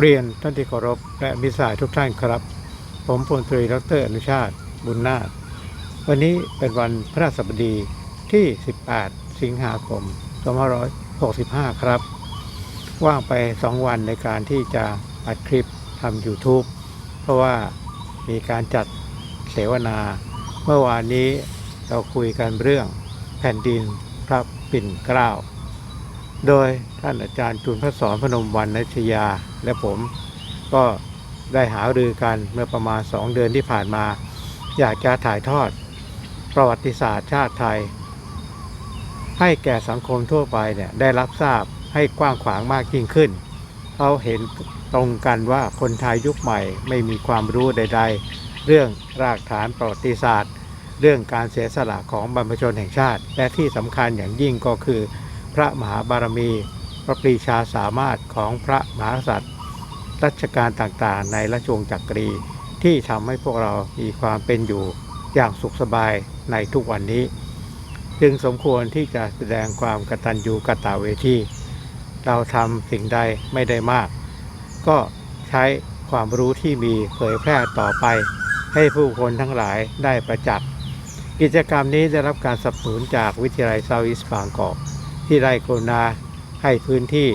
เรียนท่านที่เคารพและมิตรสายทุกท่านครับ ผมพลตรีดรอนุชาติ บุญนาถวันนี้เป็นวันพระราชบดีที่ 18 สิงหาคม 2565 ครับ ว่างไป 2 วันในการที่จะอัดคลิปทำ YouTube เพราะว่ามีการจัดเสวนา เมื่อวานนี้เราคุยกันเรื่องแผ่นดินพระปิ่นเกล้า โดย ท่านอาจารย์จุนพระสอนพนมวันนัชยา และผมก็ได้หารือกันเมื่อประมาณ 2 เดือนที่ผ่านมา อยากจะถ่ายทอด ประวัติศาสตร์ชาติไทย ให้แก่สังคมทั่วไปเนี่ยได้รับทราบให้กว้างขวางมากยิ่งขึ้นเขาเห็นตรงกันว่าคนไทยยุคใหม่ไม่มีความรู้ใด ๆ เรื่องรากฐานประวัติศาสตร์ เรื่องการเสียสละของบรรพชนแห่งชาติ และที่สำคัญอย่างยิ่งก็คือ พระมหาบารมี พระปรีชาสามารถของพระมหากษัตริย์รัชกาลต่างๆ ในราชวงศ์จักรีที่ทำให้พวกเรามีความเป็นอยู่อย่างสุขสบายในทุกวันนี้ จึงสมควรที่จะแสดงความกตัญญูกตาเวทีเราทำสิ่งใดไม่ได้มาก ก็ใช้ความรู้ที่มีเผยแพร่ต่อไป ให้ผู้คนทั้งหลายได้ประจักษ์กิจกรรมนี้ได้รับการสนับสนุนจากวิทยาลัยเซาท์อีสต์บางกอกที่ได้กรุณา ให้พื้นที่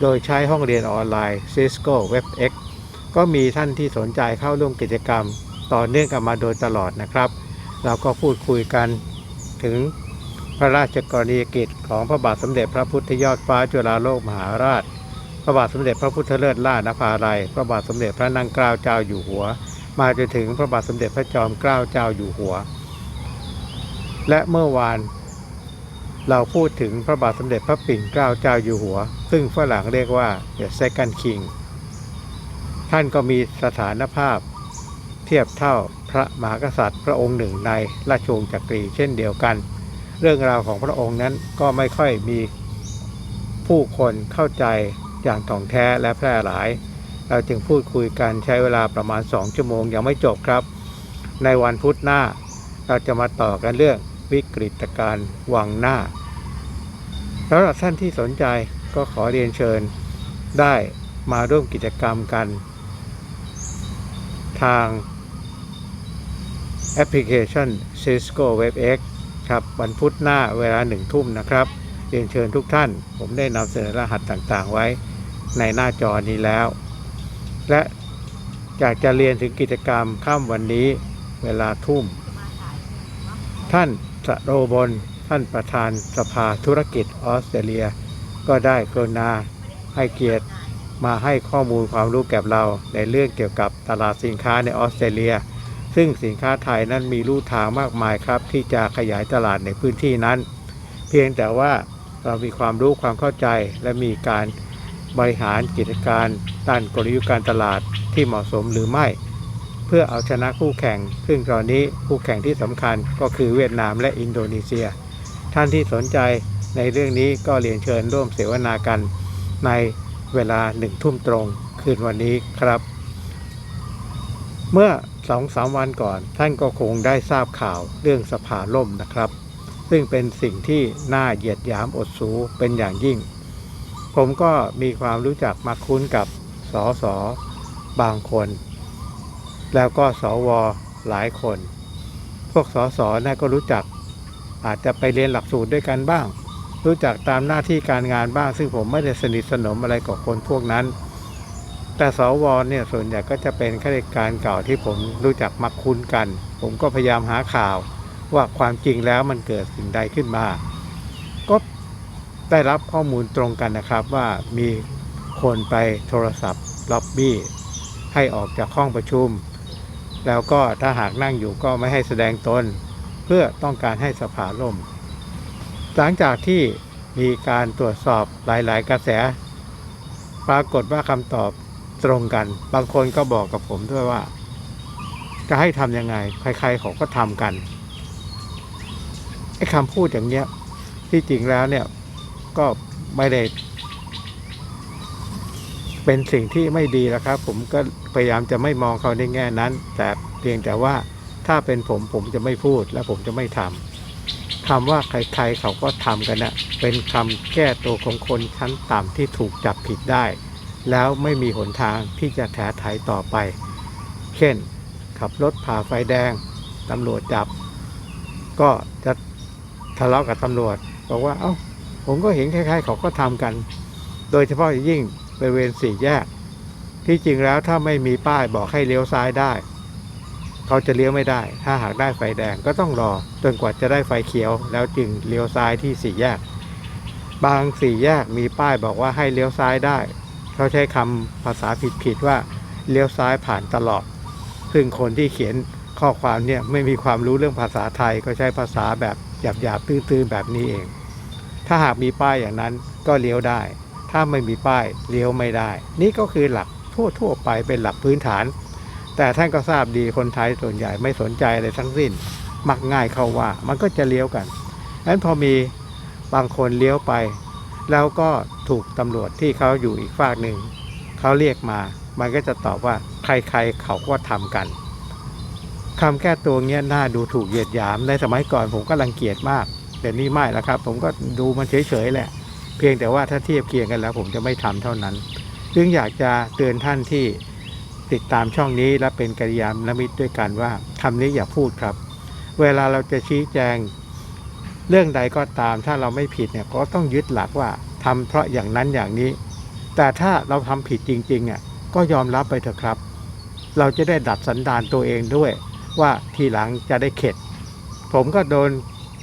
โดยใช้ห้องเรียนออนไลน์ Cisco WebEx ก็มีท่านที่สนใจเข้าร่วมกิจกรรม ต่อเนื่องกันมาโดยตลอดนะครับ เราก็พูดคุยกันถึงพระราชกรณียกิจของพระบาทสมเด็จพระพุทธยอดฟ้าจุฬาโลกมหาราช พระบาทสมเด็จพระพุทธเลิศล่านภาลัย พระบาทสมเด็จพระนางเกล้าเจ้าอยู่หัว มาจนถึงพระบาทสมเด็จพระจอมเกล้าเจ้าอยู่หัว และเมื่อวาน เราพูดถึงพระบาทสมเด็จพระปิ่นเกล้าเจ้าอยู่หัว ซึ่งฝรั่งเรียกว่า the second king ท่านก็มีสถานภาพ เทียบเท่าพระมหากษัตริย์ พระองค์หนึ่งในราชวงศ์จักรีเช่นเดียวกัน เรื่องราวของพระองค์นั้นก็ไม่ค่อยมีผู้คนเข้าใจอย่างถ่องแท้และแพร่หลาย เราจึงพูดคุยกันใช้เวลาประมาณ 2 ชั่วโมงยังไม่จบครับ ในวันพุธหน้าเราจะมาต่อกันเรื่อง วิกฤตการณ์วังหน้าสำหรับท่านที่สนใจก็ขอเรียนเชิญได้มาร่วมกิจกรรมกัน ทางแอปพลิเคชัน Cisco WebEx ครับวันพุธหน้าเวลาหนึ่งทุ่มนะครับเรียนเชิญทุกท่าน ผมได้นำเสนอรหัสต่างๆไว้ในหน้าจอนี้แล้ว และอยากจะเรียนถึงกิจกรรมค่ำวันนี้เวลาทุ่ม ท่าน สโรบลท่านประธานสภาธุรกิจออสเตรเลีย ก็ได้กรุณาให้เกียรติมาให้ข้อมูลความรู้แก่เราในเรื่องเกี่ยวกับตลาดสินค้าในออสเตรเลีย ซึ่งสินค้าไทยนั้นมีลู่ทางมากมายครับ ที่จะขยายตลาดในพื้นที่นั้น เพียงแต่ว่าเรามีความรู้ความเข้าใจและมีการบริหารกิจการด้านกลยุทธ์การตลาดที่เหมาะสมหรือไม่ เพื่อเอาชนะคู่แข่ง ซึ่งตอนนี้คู่แข่งที่สำคัญก็คือเวียดนามและอินโดนีเซีย ท่านที่สนใจในเรื่องนี้ก็เรียนเชิญร่วมเสวนากันในเวลาหนึ่งทุ่มตรงคืนวันนี้ครับ เมื่อสองสามวันก่อนท่านก็คงได้ทราบข่าวเรื่องสภาล่มนะครับ ซึ่งเป็นสิ่งที่น่าเหยียดหยามอดสูเป็นอย่างยิ่ง ผมก็มีความรู้จักมาคุ้นกับสอสอบางคน แล้วก็สวหลายคน พวกสสน่าก็รู้จัก อาจจะไปเรียนหลักสูตรด้วยกันบ้าง รู้จักตามหน้าที่การงานบ้าง ซึ่งผมไม่ได้สนิทสนมอะไรกับคนพวกนั้น แต่สวเนี่ยส่วนใหญ่ก็จะเป็นข้าราชการเก่าที่ผมรู้จักมักคุ้นกัน ผมก็พยายามหาข่าวว่าความจริงแล้วมันเกิดสิ่งใดขึ้นมา ก็ได้รับข้อมูลตรงกันนะครับว่ามีคนไปโทรศัพท์ล็อบบี้ให้ออกจากห้องประชุม แล้วก็ถ้าหากนั่งอยู่ก็ไม่ให้แสดงตน เพื่อต้องการให้สภาล่ม หลังจากที่มีการตรวจสอบหลาย ๆ กระแส ปรากฏว่าคำตอบตรงกัน บางคนก็บอกกับผมด้วยว่า จะให้ทำยังไง ใคร ๆ เขาก็ทำกันไอ้คำพูดอย่างเนี้ยที่จริงแล้วเนี่ยก็ไม่ได้ เป็นสิ่งที่ไม่ดีแล้วครับ ผมก็พยายามจะไม่มองเขาในแง่นั้น แต่เพียงแต่ว่าถ้าเป็นผมผมจะไม่พูดและผมจะไม่ทำคำว่าใครๆเขาก็ทำกันนะเป็นคำแก้ตัวของคนชั้นต่ำที่ถูกจับผิดได้ แล้วไม่มีหนทางที่จะแถไถต่อไป เช่น ขับรถผ่าไฟแดงตำรวจจับ ก็จะทะเลาะกับตำรวจ บอกว่าเอ้าผมก็เห็นคล้ายๆ เขาก็ทำกัน โดยเฉพาะอย่างยิ่ง บริเวณสี่แยก ที่จริงแล้วถ้าไม่มีป้ายบอกให้เลี้ยวซ้ายได้ เขาจะเลี้ยวไม่ได้ ถ้าหากได้ไฟแดงก็ต้องรอ จนกว่าจะได้ไฟเขียว แล้วจึงเลี้ยวซ้ายที่สี่แยก บางสี่แยกมีป้ายบอกว่าให้เลี้ยวซ้ายได้ เขาใช้คำภาษาผิดๆว่าเลี้ยวซ้ายผ่านตลอด ซึ่งคนที่เขียนข้อความเนี่ยไม่มีความรู้เรื่องภาษาไทยก็ใช้ภาษาแบบหยาบๆตื้นๆแบบนี้เอง ถ้าหากมีป้ายอย่างนั้นก็เลี้ยวได้ ถ้าไม่มีป้ายเลี้ยวไม่ได้ นี่ก็คือหลักทั่วๆไปเป็นหลักพื้นฐาน แต่ท่านก็ทราบดีคนไทยส่วนใหญ่ไม่สนใจอะไรทั้งสิ้น มักง่ายเข้าว่ามันก็จะเลี้ยวกันงนั้นพอมีบางคนเลี้ยวไป แล้วก็ถูกตำรวจที่เขาอยู่อีกฝากหนึ่งเขาเรียกมา มันก็จะตอบว่าใครๆเขาก็ทำกันคำแก้ตัวเงี้ยน่าดูถูกเหยียดหยามในสมัยก่อนผมก็รังเกียจมาก แต่นี่ไม่แล้วครับ ผมก็ดูมันเฉยๆแหละ เพียงแต่ว่าถ้าเทียบเคียงกันแล้ว ผมจะไม่ทำเท่านั้น ซึ่งอยากจะเตือนท่านที่ติดตามช่องนี้และเป็นกัลยาณมิตรด้วยกันว่าคำนี้อย่าพูดครับ เวลาเราจะชี้แจงเรื่องใดก็ตามถ้าเราไม่ผิดเนี่ยก็ต้องยึดหลักว่าทำเพราะอย่างนั้นอย่างนี้ แต่ถ้าเราทำผิดจริงๆอะก็ยอมรับไปเถอะครับ เราจะได้ดัดสันดานตัวเองด้วย ว่าทีหลังจะได้เข็ด ผมก็โดน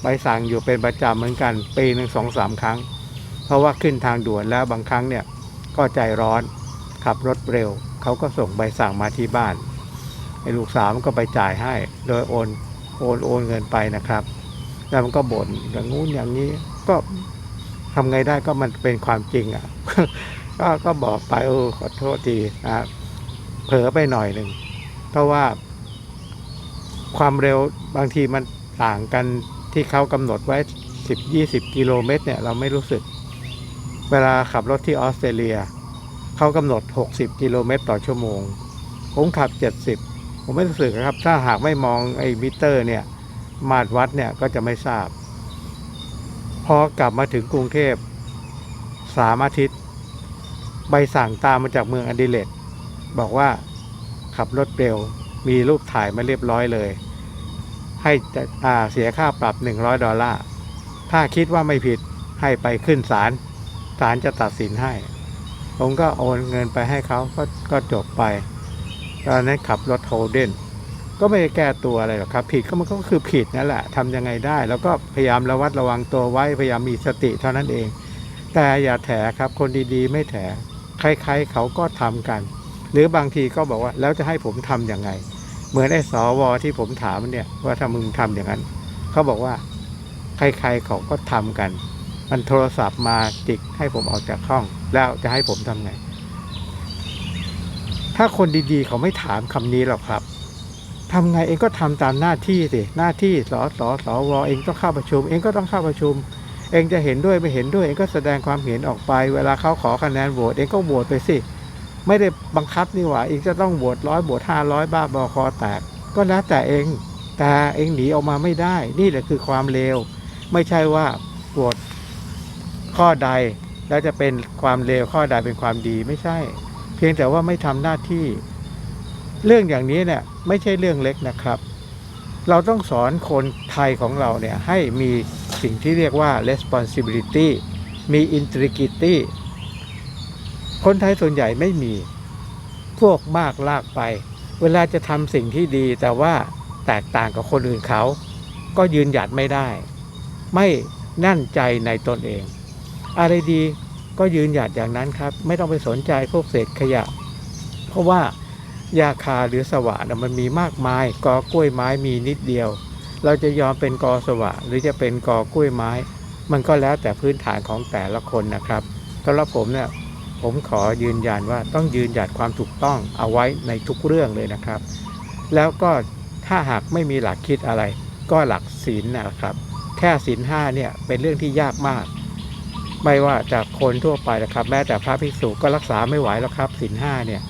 ใบสั่งอยู่เป็นประจำเหมือนกันปีหนึ่งสองสามครั้ง เพราะว่าขึ้นทางด่วนแล้วบางครั้งเนี่ยก็ใจร้อนขับรถเร็ว เขาก็ส่งใบสั่งมาที่บ้านไอ้ลูกสาวมันก็ไปจ่ายให้ โดยโอนโอนโอนเงินไปนะครับ แล้วมันก็บ่นอย่างงู้นอย่างนี้ก็ทำไงได้ก็มันเป็นความจริงอะก็ก็บอกไปเออขอโทษทีนะเผลอไปหน่อยหนึ่งเพราะว่าความเร็วบางทีมันต่างกันที่เขากำหนดไว้ 10-20 กิโลเมตรเนี่ยเราไม่รู้สึก เวลาขับรถที่ออสเตรเลีย เขากำหนด 60 กิโลเมตรต่อชั่วโมง ผมขับ 70 ผมไม่รู้สึกครับ ถ้าหากไม่มองไอ้มิเตอร์เนี่ย มาตรวัดเนี่ยก็จะไม่ทราบ พอกลับมาถึงกรุงเทพสามอาทิตย์ ใบสั่งตามมาจากเมืองอดิเลดบอกว่าขับรถเร็ว มีรูปถ่ายมาเรียบร้อยเลย ให้จ่าเสียค่าปรับ 100 ดอลลาร์ ถ้าคิดว่าไม่ผิดให้ไปขึ้นศาล ศาลจะตัดสินให้ ผมก็โอนเงินไปให้เขาก็ก็จบไปตอนนั้นขับรถโฮเดนก็ไม่ได้แก้ตัวอะไรหรอกครับ ผิดก็มันก็คือผิดนั่นแหละทำยังไงได้ แล้วก็พยายามระวัดระวังตัวไว้พยายามมีสติเท่านั้นเอง แต่อย่าแถครับคนดีๆ ไม่แถใครๆเขาก็ทำกัน หรือบางทีก็บอกว่าแล้วจะให้ผมทำยังไง เหมือนไอ้สวที่ผมถามเนี่ยว่าถ้ามึงทำอย่างนั้นเขาบอกว่า ใครๆเขาก็ทำกัน มันโทรศัพท์มาจิกให้ผมออกจากห้อง แล้วจะให้ผมทำไง ถ้าคนดีๆ เขาไม่ถามคำนี้หรอกครับทำไงเองก็ทำตามหน้าที่สิหน้าที่สอสอสอวอเองต้องเข้าประชุม เองก็ต้องเข้าประชุม เองจะเห็นด้วยไม่เห็นด้วย เองก็แสดงความเห็นออกไป เวลาเขาขอคะแนนโหวตเองก็โหวตไปสิไม่ได้บังคับนี่หว่าเองจะต้องโหวตร้อยโหวตห้าร้อยบ้าบอคอแตกก็แล้วแต่เอง แต่เองหนีออกมาไม่ได้ นี่แหละคือความเลวไม่ใช่ว่าโหวต ข้อใด แล้วจะเป็นความเลวข้อใดเป็นความดีไม่ใช่ เพียงแต่ว่าไม่ทำหน้าที่ เรื่องอย่างนี้เนี่ยไม่ใช่เรื่องเล็กนะครับ เราต้องสอนคนไทยของเราเนี่ยให้มีสิ่งที่เรียกว่า responsibility มี integrity คนไทยส่วนใหญ่ไม่มี พวกมากลากไป เวลาจะทำสิ่งที่ดีแต่ว่าแตกต่างกับคนอื่นเขา ก็ยืนหยัดไม่ได้ ไม่นั่นใจในตนเอง อะไรดีก็ยืนหยัดอย่างนั้นครับ ไม่ต้องไปสนใจพวกเศษขยะ เพราะว่ายาคาหรือสวะนะมันมีมากมายกอกล้วยไม้มีนิดเดียว เราจะยอมเป็นกอสวะ หรือจะเป็นกอกล้วยไม้ มันก็แล้วแต่พื้นฐานของแต่ละคนนะครับสำหรับผมเนี่ยผมขอยืนยันว่าต้องยืนหยัดความถูกต้องเอาไว้ในทุกเรื่องเลยนะครับ แล้วก็ถ้าหากไม่มีหลักคิดอะไร ก็หลักศีลนะครับ แค่ศีลห้าเนี่ยเป็นเรื่องที่ยากมาก ไม่ว่าจากคนทั่วไปนะครับ แม้แต่พระภิกษุก็รักษาไม่ไหวแล้วครับศีลห้าเนี่ย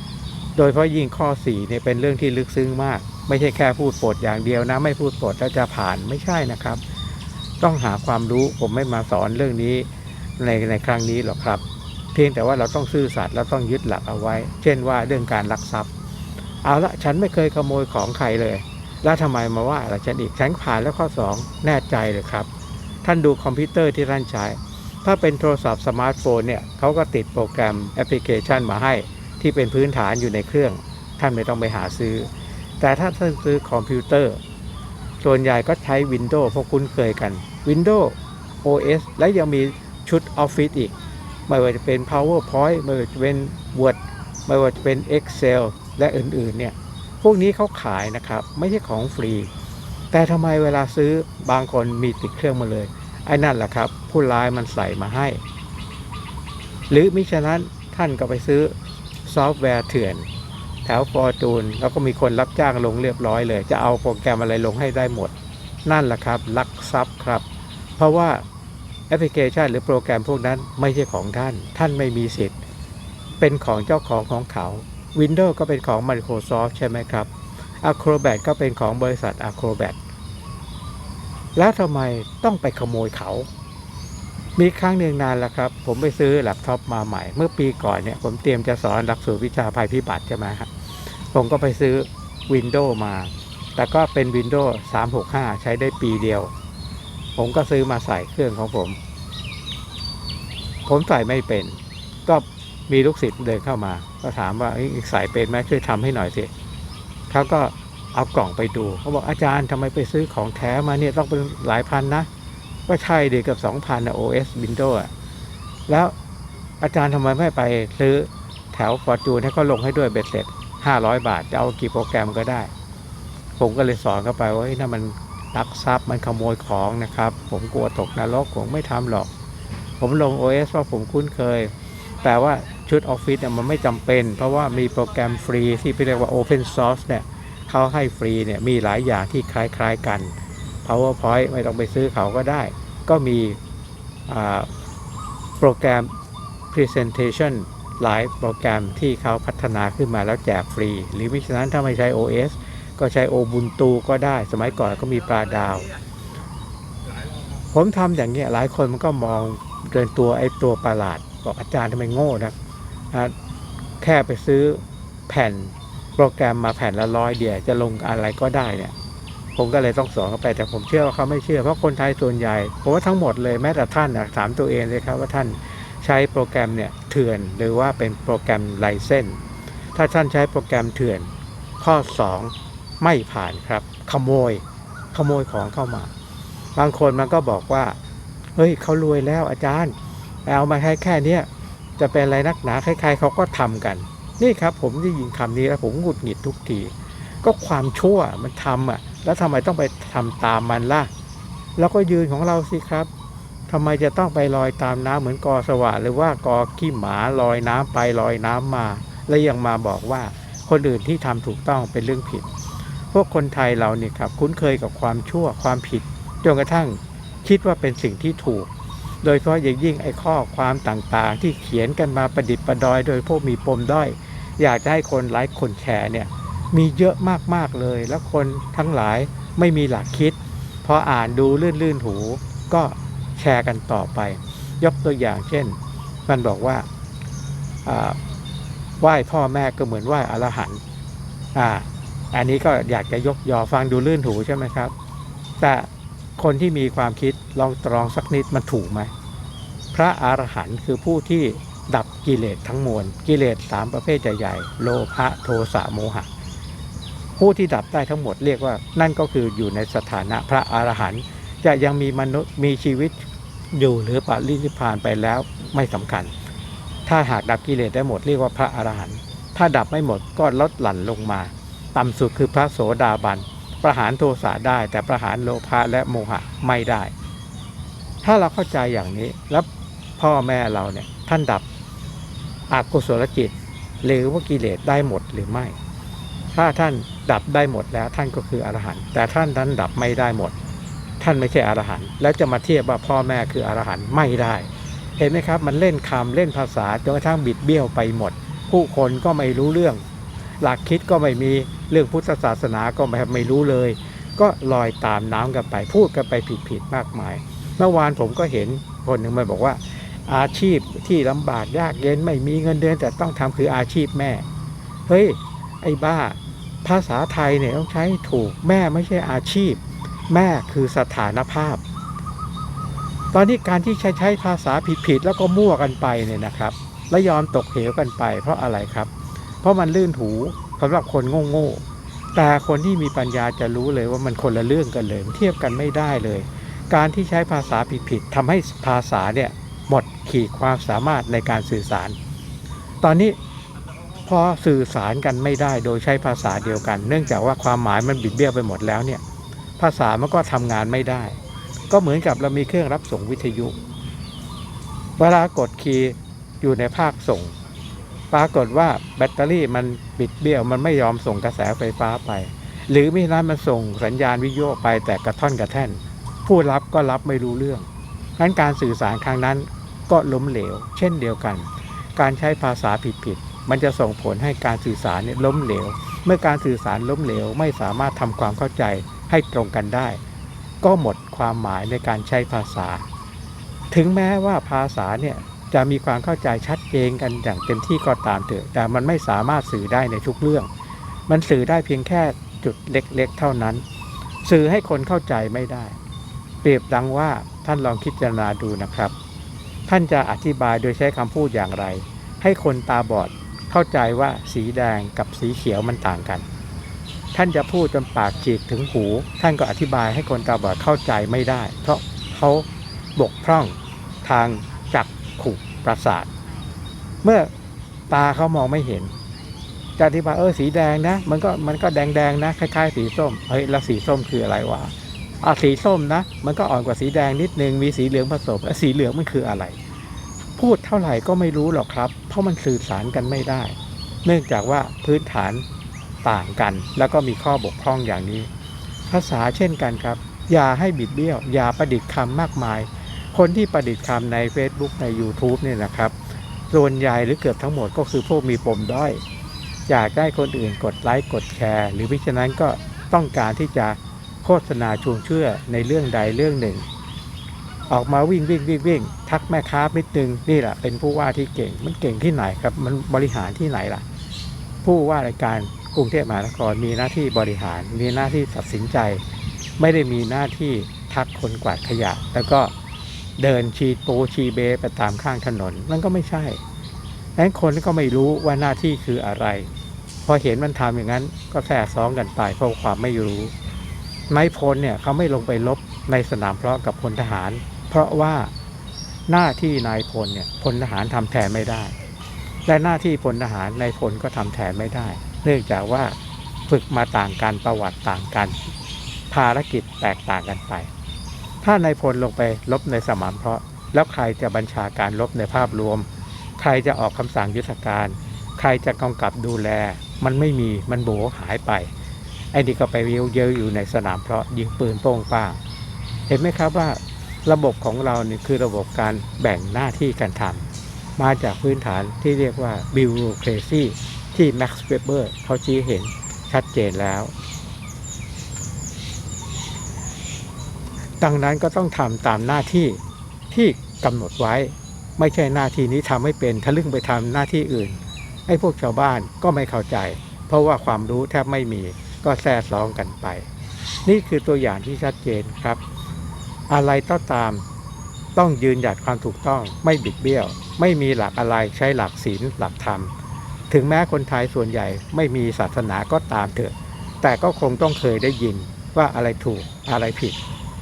โดยเฉพาะยิ่งข้อสี่เนี่ยเป็นเรื่องที่ลึกซึ้งมาก ไม่ใช่แค่พูดปดอย่างเดียวนะ ไม่พูดปดแล้วจะผ่านไม่ใช่นะครับ ต้องหาความรู้ผมไม่มาสอนเรื่องนี้ในในครั้งนี้หรอกครับ เพียงแต่ว่าเราต้องซื่อสัตย์และต้องยึดหลักเอาไว้ เช่นว่าเรื่องการลักทรัพย์ เอาละฉันไม่เคยขโมยของใครเลย แล้วทำไมมาว่าล่ะฉันอีกฉันผ่านแล้วข้อ 2 แน่ใจเลยครับ ท่านดูคอมพิวเตอร์ที่ท่านใช้ ถ้าเป็นโทรศัพท์สมาร์ทโฟนเนี่ยเขาก็ติดโปรแกรมแอปพลิเคชันมาให้ ที่เป็นพื้นฐานอยู่ในเครื่อง ท่านไม่ต้องไปหาซื้อ แต่ถ้าท่านซื้อคอมพิวเตอร์ ส่วนใหญ่ก็ใช้ Windows เพราะคุ้นเคยกัน Windows OS และยังมีชุด Office อีก ไม่ว่าจะเป็น PowerPoint ไม่ว่าจะเป็น Word ไม่ว่าจะเป็น Excel และอื่นๆเนี่ยพวกนี้เขาขายนะครับ ไม่ใช่ของฟรี แต่ทำไมเวลาซื้อบางคนมีติดเครื่องมาเลย ไอ้นั่นแหละครับ ผู้ร้ายมันใส่มาให้ หรือมิฉะนั้นท่านก็ไปซื้อซอฟต์แวร์เถื่อน แถวฟอร์จูนแล้วก็มีคนรับจ้างลงเรียบร้อยเลย จะเอาโปรแกรมอะไรลงให้ได้หมด นั่นแหละครับ ลักทรัพย์ครับ เพราะว่าแอปพลิเคชันหรือโปรแกรมพวกนั้นไม่ใช่ของท่าน ท่านไม่มีสิทธิ์ เป็นของเจ้าของของเขา Windows ก็เป็นของ Microsoft ใช่ไหมครับ Acrobat ก็เป็นของบริษัท Acrobat แล้วทำไมต้องไปขโมยเขา มีครั้งหนึ่งนานแล้วครับ ผมไปซื้อแล็ปท็อปมาใหม่ เมื่อปีก่อนเนี่ยผมเตรียมจะสอนหลักสูตรวิชาภัยพิบัติใช่ไหมครับผมก็ไปซื้อ Windows มา แต่ก็เป็น Windows 365 ใช้ได้ปีเดียว ผมก็ซื้อมาใส่เครื่องของผม ผมใส่ไม่เป็น ก็มีลูกศิษย์เดินเข้ามา ก็ถามว่าใส่เป็นไหมช่วยทำให้หน่อยสิเขาก็ เอากล่องไปดูเขาบอกอาจารย์ทำไมไปซื้อของแท้มาเนี่ยต้องเป็นหลายพันนะ ก็ใช่ดีเกือบสองพันนะ OS Windows อะแล้วอาจารย์ทำไมไม่ไปซื้อแถวฟอร์จูนให้เขาลงให้ด้วยเบ็ดเสร็จ500บาท จะเอากี่โปรแกรมก็ได้ ผมก็เลยสอนเข้าไปว่าเฮ้ยนั่นมันลักทรัพย์มันขโมยของนะครับ ผมกลัวตกนรกผมไม่ทำหรอก ผมลง OS เพราะผมคุ้นเคย แต่ว่าชุดออฟฟิศเนี่ยมันไม่จำเป็น เพราะว่ามีโปรแกรมฟรีที่เรียกว่า Open Source เนี่ย เขาให้ฟรีเนี่ยมีหลายอย่างที่คล้ายๆกัน PowerPoint ไม่ต้องไปซื้อเขาก็ได้ ก็มีโปรแกรม Presentation หลายโปรแกรมที่เขาพัฒนาขึ้นมาแล้วแจกฟรี หรือมิฉะนั้นถ้าไม่ใช้ OS ก็ใช้ Ubuntu ก็ได้ สมัยก่อนก็มีปลาดาว ผมทำอย่างเงี้ยหลายคนมันก็มองเดินตัวไอ้ตัวประหลาด บอกอาจารย์ทำไมโง่นะแค่ไปซื้อแผ่น โปรแกรมมาแผ่นละร้อยเดียวจะลงอะไรก็ได้เนี่ยผมก็เลยต้องสอนเขาไปแต่ผมเชื่อว่าเขาไม่เชื่อเพราะคนไทยส่วนใหญ่ผมว่าทั้งหมดเลยแม้แต่ท่านนะถามตัวเองเลยครับว่าท่านใช้โปรแกรมเนี่ยเถื่อนหรือว่าเป็นโปรแกรมไลเซนถ้าท่านใช้โปรแกรมเถื่อน ข้อ 2 ไม่ผ่านครับ ขโมย ขโมยของเข้ามา บางคนมันก็บอกว่า เฮ้ยเขารวยแล้วอาจารย์เอามาให้แค่เนี้ยจะเป็นอะไรนักหนาใครๆเขาก็ทำกัน นี่ครับผมได้ยินคำนี้แล้วผมหงุดหงิดทุกที ก็ความชั่วมันทำอะ แล้วทำไมต้องไปทำตามมันล่ะ แล้วก็ยืนของเราสิครับทำไมจะต้องไปลอยตามน้ำเหมือนกอสวะหรือว่ากอขี้หมาลอยน้ำไปลอยน้ำมา แล้วยังมาบอกว่าคนอื่นที่ทำถูกต้องเป็นเรื่องผิด พวกคนไทยเราเนี่ยครับ คุ้นเคยกับความชั่วความผิดจนกระทั่งคิดว่าเป็นสิ่งที่ถูก โดยเฉพาะอย่างยิ่งไอ้ข้อความต่างๆ ที่เขียนกันมาประดิษฐ์ประดอย โดยพวกมีปมด้อย อยากจะให้คนไลค์คนแชร์เนี่ยมีเยอะมากๆเลย แล้วคนทั้งหลายไม่มีหลักคิดพออ่านดูลื่นๆหูก็แชร์กันต่อไป ยกตัวอย่างเช่น มันบอกว่าอ่าไหว้พ่อแม่ก็เหมือนไหว้อรหันต์อ่าอันนี้ก็อยากจะยกยอฟังดูลื่นหูใช่ไหมครับ แต่ คนที่มีความคิดลองตรองสักนิดมันถูกไหม พระอรหันต์คือผู้ที่ดับกิเลสทั้งมวล กิเลสสามประเภทใหญ่ๆโลภะโทสะโมหะ ผู้ที่ดับได้ทั้งหมดเรียกว่านั่นก็คืออยู่ในสถานะพระอรหันต์จะยังมีมนุษย์มีชีวิตอยู่หรือปรินิพานไปแล้วไม่สำคัญ ถ้าหากดับกิเลสได้หมดเรียกว่าพระอรหันต์ถ้าดับไม่หมดก็ลดหลั่นลงมา ต่ำสุดคือพระโสดาบัน ประหารโทสะได้ แต่ประหารโลภะและโมหะไม่ได้ ถ้าเราเข้าใจอย่างนี้แล้วพ่อแม่เราเนี่ยท่านดับอกุศลจิต หรือว่ากิเลสได้หมดหรือไม่ ถ้าท่านดับได้หมดแล้วท่านก็คืออรหันต์แต่ท่านนั้นดับไม่ได้หมด ท่านไม่ใช่อรหันต์แล้วจะมาเทียบว่าพ่อแม่คืออรหันต์ไม่ได้ เห็นไหมครับมันเล่นคำเล่นภาษาจนกระทั่งบิดเบี้ยวไปหมด ผู้คนก็ไม่รู้เรื่อง หลักคิดก็ไม่มี เรื่องพุทธศาสนาก็ไม่ไม่รู้เลย ก็ลอยตามน้ำกันไปพูดกันไปผิดๆมากมาย เมื่อวานผมก็เห็นคนหนึ่งมันบอกว่า อาชีพที่ลำบากยากเย็นไม่มีเงินเดือนแต่ต้องทำคืออาชีพแม่ เฮ้ย ไอ้บ้า ภาษาไทยเนี่ยต้องใช้ถูกแม่ไม่ใช่อาชีพ แม่คือสถานภาพ ตอนนี้การที่ใช้ใช้ภาษาผิดๆแล้วก็มั่วกันไปเนี่ยนะครับ และยอมตกเหวกันไป เพราะอะไรครับ เพราะมันลื่นหู สำหรับคนโง่ๆแต่คนที่มีปัญญาจะรู้เลยว่ามันคนละเรื่องกันเลยเทียบกันไม่ได้เลย การที่ใช้ภาษาผิดๆทำให้ภาษาเนี่ยหมดขีดความสามารถในการสื่อสาร ตอนนี้พอสื่อสารกันไม่ได้โดยใช้ภาษาเดียวกัน เนื่องจากว่าความหมายมันบิดเบี้ยวไปหมดแล้วเนี่ยภาษามันก็ทำงานไม่ได้ ก็เหมือนกับเรามีเครื่องรับส่งวิทยุ เวลากดคีย์อยู่ในภาคส่ง ปรากฏว่าแบตเตอรี่มันบิดเบี้ยว มันไม่ยอมส่งกระแสไฟฟ้าไป หรือมินั้นมันส่งสัญญาณวิทยุไปแต่กระท่อนกระแท่น ผู้รับก็รับไม่รู้เรื่องงั้นการสื่อสารครั้งนั้นก็ล้มเหลว เช่นเดียวกัน การใช้ภาษาผิดๆมันจะส่งผลให้การสื่อสารเนี่ยล้มเหลว เมื่อการสื่อสารล้มเหลวไม่สามารถทำความเข้าใจให้ตรงกันได้ ก็หมดความหมายในการใช้ภาษา ถึงแม้ว่าภาษาเนี่ย จะมีความเข้าใจชัดเจนกันอย่างเต็มที่ก็ตามเถอะแต่มันไม่สามารถสื่อได้ในทุกเรื่อง มันสื่อได้เพียงแค่จุดเล็กๆ เท่านั้น สื่อให้คนเข้าใจไม่ได้ เปรียบดังว่าท่านลองคิดจารณาดูนะครับ ท่านจะอธิบายโดยใช้คำพูดอย่างไร ให้คนตาบอดเข้าใจว่าสีแดงกับสีเขียวมันต่างกัน ท่านจะพูดจนปากฉีกถึงหู ท่านก็อธิบายให้คนตาบอดเข้าใจไม่ได้ เพราะเขาบกพร่องทาง ขุประสาท เมื่อตาเขามองไม่เห็นจะอธิบายเออสีแดงนะ มันก็มันก็แดงแดงนะคล้ายๆ สีส้มเฮ้ยแล้วสีส้มคืออะไรวะอะสีส้มนะ มันก็อ่อนกว่าสีแดงนิดนึงมีสีเหลืองผสมแล้วสีเหลืองมันคืออะไร พูดเท่าไหร่ก็ไม่รู้หรอกครับ เพราะมันสื่อสารกันไม่ได้ เนื่องจากว่าพื้นฐานต่างกัน แล้วก็มีข้อบกพร่องอย่างนี้ ภาษาเช่นกันครับ อย่าให้บิดเบี้ยว อย่าประดิษฐ์คำมากมาย คนที่ประดิษฐ์คำใน Facebook ใน YouTube เนี่ยนะครับ ส่วนใหญ่หรือเกือบทั้งหมดก็คือพวกมีปมด้อยอยากได้คนอื่นกดไลค์กดแชร์ หรือมิฉะนั้นก็ต้องการที่จะโฆษณาชวนเชื่อในเรื่องใดเรื่องหนึ่ง ออกมาวิ่งวิ่งวิ่งวิ่งทักแม่ค้านิดนึงนี่แหละเป็นผู้ว่าที่เก่งมันเก่งที่ไหนครับ มันบริหารที่ไหนล่ะ ผู้ว่าราชการกรุงเทพมหานครมีหน้าที่บริหาร มีหน้าที่ตัดสินใจ ไม่ได้มีหน้าที่ทักคนกวาดขยะ แล้วก็ เดินชีโปชีเบไปตามข้างถนนมันก็ไม่ใช่ดังนั้นคนก็ไม่รู้ว่าหน้าที่คืออะไร พอเห็นมันทำอย่างนั้นก็แทร่ซ้องกันไปเพราะความไม่รู้นายพลเนี่ยเขาไม่ลงไปลบในสนามเพลาะกับพลทหาร เพราะว่าหน้าที่นายพลเนี่ยพลทหารทำแทนไม่ได้ และหน้าที่พลทหารนายพลก็ทำแทนไม่ได้ เนื่องจากว่าฝึกมาต่างกันประวัติต่างกัน ภารกิจแตกต่างกันไป ถ้านายพลลงไปลบในสมามเพราะ แล้วใครจะบัญชาการลบในภาพรวม ใครจะออกคำสั่งยุทธการ ใครจะกำกับดูแล มันไม่มีมันโบหายไปไอ้นี่ก็ไปเยอะเยออยู่ในสนามเพราะยิงปืนโป้งป้างเห็นไหมครับว่าระบบของเราเนี่ยคือระบบการแบ่งหน้าที่การทำมาจากพื้นฐานที่เรียกว่า bureaucracy ที่ Max Weber เขาชี้เห็นชัดเจนแล้ว ดังนั้นก็ต้องทำตามหน้าที่ที่กำหนดไว้ ไม่ใช่หน้าที่นี้ทำไม่เป็นทะลึ่งไปทำหน้าที่อื่นไอ้พวกชาวบ้านก็ไม่เข้าใจ เพราะว่าความรู้แทบไม่มีก็แทร่ซ้องกันไป นี่คือตัวอย่างที่ชัดเจนครับ อะไรก็ตามต้องยืนหยัดความถูกต้องไม่บิดเบี้ยว ไม่มีหลักอะไรใช้หลักศีลหลักธรรม ถึงแม้คนไทยส่วนใหญ่ไม่มีศาสนาก็ตามเถอะ แต่ก็คงต้องเคยได้ยินว่าอะไรถูกอะไรผิด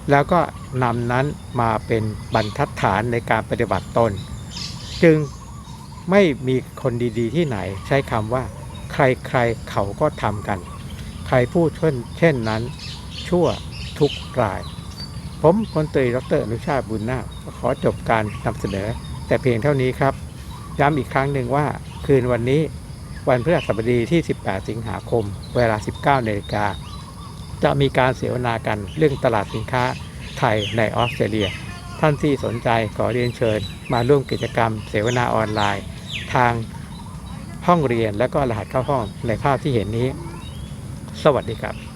แล้วก็นำนั้นมาเป็นบรรทัดฐานในการปฏิบัติตน จึงไม่มีคนดีๆ ที่ไหนใช้คำว่า ใครๆเขาก็ทำกัน ใครพูดเช่นเช่นนั้น ชั่วทุกราย ผมพลตรีดรอนุชาติบุญนาคขอจบการนำเสนอ แต่เพียงเท่านี้ครับ ย้ำอีกครั้งหนึ่งว่าคืนวันนี้วันพฤหัสบดีที่ 18 สิงหาคม เวลา 19นาฬิกา จะมีการเสวนากันเรื่องตลาดสินค้าไทยในออสเตรเลีย ท่านที่สนใจขอเรียนเชิญ มาร่วมกิจกรรมเสวนาออนไลน์ ทางห้องเรียนและก็รหัสเข้าห้องในภาพที่เห็นนี้ สวัสดีครับ